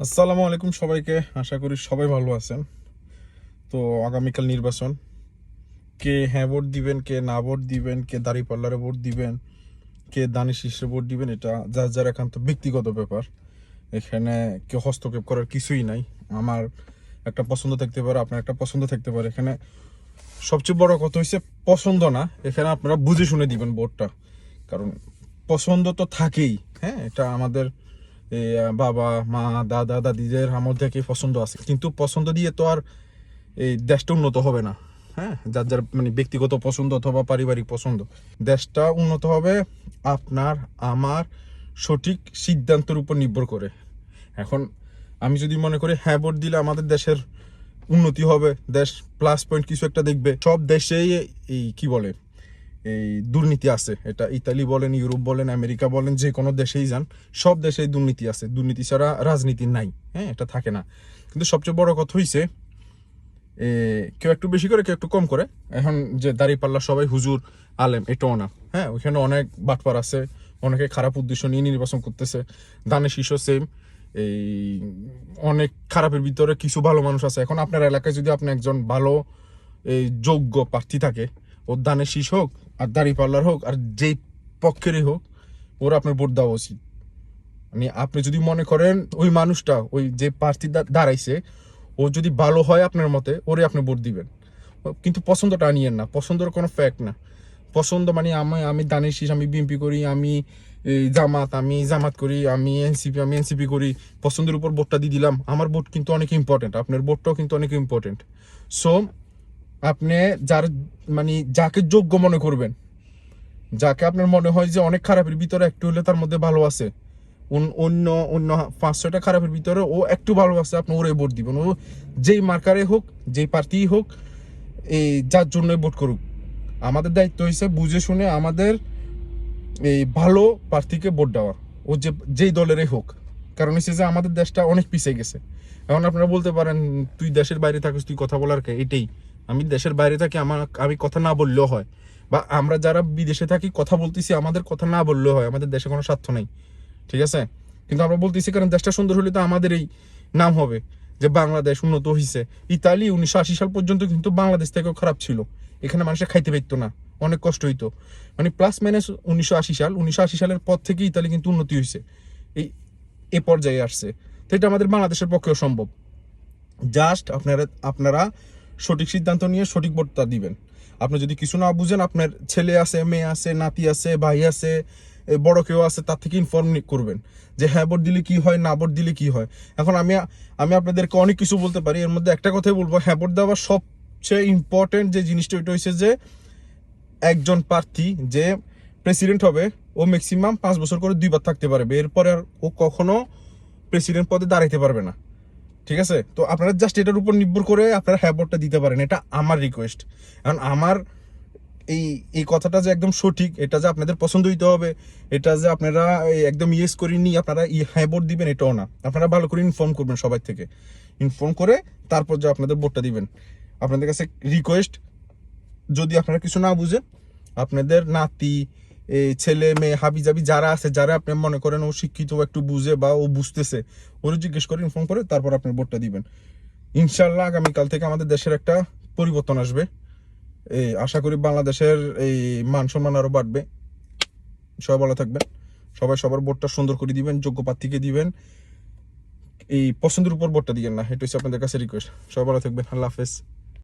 আসসালামু আলাইকুম সবাইকে। আশা করি সবাই ভালো আছেন। তো আগামীকাল নির্বাচন। কে হ্যাঁ ভোট দিবেন, কে না ভোট দিবেন, কে দাড়ি পাল্লারে ভোট দিবেন, কে দানি শীর্ষে ভোট দিবেন, এটা যার যার একান্ত ব্যক্তিগত ব্যাপার। এখানে কেউ হস্তক্ষেপ করার কিছুই নাই। আমার একটা পছন্দ থাকতে পারে, আপনার একটা পছন্দ থাকতে পারে। এখানে সবচেয়ে বড় কথা হচ্ছে পছন্দ না, এখানে আপনারা বুঝে শুনে দিবেন ভোটটা। কারণ পছন্দ তো থাকেই হ্যাঁ? এটা আমাদের বাবা, মা, দাদা, দাদিদের আমল থেকে পছন্দ আছে। কিন্তু পছন্দ দিয়ে তো আর এই দেশটা উন্নত হবে না। হ্যাঁ যার যার মানে ব্যক্তিগত পছন্দ অথবা পারিবারিক পছন্দ। দেশটা উন্নত হবে আপনার, আমার সঠিক সিদ্ধান্তের উপর নির্ভর করে। এখন আমি যদি মনে করি হ্যাঁ ভোট দিলে আমাদের দেশের উন্নতি হবে, দেশ প্লাস পয়েন্ট কিছু একটা দেখবে। সব দেশেই এই, কি বলে এই দুর্নীতি আছে। এটা ইতালি বলেন, ইউরোপ বলেন, আমেরিকা বলেন, যে কোনো দেশেই যান, সব দেশেই দুর্নীতি আছে। দুর্নীতি ছাড়া রাজনীতি নাই হ্যাঁ এটা থাকে না। কিন্তু সবচেয়ে বড় কথা হইছে কেউ একটু বেশি করে, কেউ একটু কম করে। এখন যে দাড়ি পাল্লা সবাই হুজুর, আলেম, এটাও না হ্যাঁ ওইখানে অনেক বাটপার আছে, অনেকে খারাপ উদ্দেশ্য নিয়ে নির্বাচন করতেছে। দানে শিশু সেম এই, অনেক খারাপের ভিতরে কিছু ভালো মানুষ আছে। এখন আপনার এলাকায় যদি আপনি একজন ভালো, এই, যোগ্য প্রার্থী থাকে, ও দানের শীষ হোক আর দাড়ি পাল্লার হোক, আর যেই পক্ষেরই হোক, ওরা আপনার ভোট দেওয়া উচিত। মানে আপনি যদি মনে করেন ওই মানুষটা, ওই যে প্রার্থী দাঁড়াইছে, ও যদি ভালো হয় আপনার মতে, ওরে আপনি ভোট দিবেন। কিন্তু পছন্দটা আনিয়েন না। পছন্দের কোনো ফ্যাক্ট না। পছন্দ মানে আমি আমি দানের শীষ আমি বিএনপি করি, আমি জামাত আমি জামাত করি, আমি এনসিপি আমি এনসিপি করি। পছন্দের উপর ভোটটা দিয়ে দিলাম। আমার ভোট কিন্তু অনেক ইম্পর্টেন্ট আপনার ভোটটাও কিন্তু অনেক ইম্পর্টেন্ট সো আপনি যার মানে যাকে যোগ্য মনে করবেন, যাকে আপনার মনে হয় যে অনেক খারাপের ভিতরে একটু হলে তার মধ্যে ভালো আছে। অন- অন্য অন্য পাঁচ ছয়টা খারাপের ভিতরে ও একটু ভালো আছে, আপনি ওরে ভোট দিবেন। ও যেই মার্কারে হোক, যেই পার্টি হোক, এই যার জন্যই ভোট করুক। আমাদের দায়িত্ব হয়েছে বুঝে শুনে আমাদের এই ভালো প্রার্থীকে ভোট দেওয়া। ও যে, যেই দলেরই হোক। কারণ হচ্ছে যে আমাদের দেশটা অনেক পিছিয়ে গেছে। এখন আপনারা বলতে পারেন, তুই দেশের বাইরে থাকিস, তুই কথা বলার কে? এটাই। আমি দেশের বাইরে থাকি, আমার আমি কথা না বললেও হয়। বা আমরা যারা বিদেশে থাকি, কথা বলতেছি, আমাদের কথা না বললেও হয়। আমাদের দেশে কোনো স্বার্থ নেই। ঠিক আছে? কিন্তু আমরা বলতেছি, কারণ দেশটা সুন্দর হলে তো আমাদের এই নাম হবে, যে বাংলাদেশ উন্নত হয়েছে ইতালি উনিশশো আশি সাল পর্যন্ত কিন্তু বাংলাদেশ থেকেও খারাপ ছিল। এখানে মানুষের খাইতে পারতো না, অনেক কষ্ট হইতো। মানে প্লাস মাইনাস উনিশশো আশি সাল, উনিশশো আশি সালের পর থেকে ইতালি কিন্তু উন্নতি হয়েছে এই, এ পর্যায়ে আসছে। তো এটা আমাদের বাংলাদেশের পক্ষেও সম্ভব। জাস্ট আপনারা আপনারা সঠিক সিদ্ধান্ত নিয়ে সঠিক ভোটটা দিবেন। আপনি যদি কিছু না বুঝেন, আপনার ছেলে আছে, মেয়ে আছে, নাতি আছে, ভাই আছে বড় কেউ আছে, তার থেকে ইনফর্ম করবেন যে হ্যাঁ ভোট দিলে কি হয়, না ভোট দিলে কি হয়। এখন আমি আমি আপনাদেরকে অনেক কিছু বলতে পারি। এর মধ্যে একটা কথাই বলব হ্যাঁ ভোট দেওয়ার সবচেয়ে ইম্পর্টেন্ট যে জিনিসটা, ওইটা হচ্ছে যে একজন প্রার্থী যে প্রেসিডেন্ট হবে, ও ম্যাক্সিমাম পাঁচ বছর করে দুইবার থাকতে পারবে। এরপরে আর ও কখনো প্রেসিডেন্ট পদে দাঁড়াইতে পারবে না। ঠিক আছে? তো আপনারা জাস্ট এটার উপর নির্ভর করে আপনারা হ্যাঁ ভোটটা দিতে পারেন। এটা আমার রিকোয়েস্ট কারণ আমার এই এই কথাটা যে একদম সঠিক, এটা যে আপনাদের পছন্দ হইতে হবে, এটা যে আপনারা একদম ইয়েস করে নিয়ে আপনারা ই হ্যাঁ ভোট দিবেন, এটাও না। আপনারা ভালো করে ইনফর্ম করবেন সবাই থেকে। ইনফর্ম করে তারপর যে আপনাদের ভোটটা দিবেন। আপনাদের কাছে রিকোয়েস্ট যদি আপনারা কিছু না বুঝেন, আপনাদের নাতি এই ছেলে মেয়ে হাবি জাবি যারা আছে, যারা আপনি মনে করেন ও শিক্ষিত একটু বুঝে বা ও বুঝতেছে, ওরা জিজ্ঞেস করে ইনফর্ম করে, তারপর আপনি ভোটটা দিবেন। ইনশাল্লাহ আগামীকাল থেকে আমাদের দেশের একটা পরিবর্তন আসবে। এই আশা করি বাংলাদেশের এই মান সম্মান আরও বাড়বে। সবাই ভালো থাকবেন। সবাই সবার ভোটটা সুন্দর করে দিবেন, যোগ্য প্রার্থীকে দিবেন। এই পছন্দের উপর ভোটটা দিবেন না, এটা হচ্ছে আপনাদের কাছে রিকোয়েস্ট সবাই ভালো থাকবেন, আল্লাহ হাফেজ।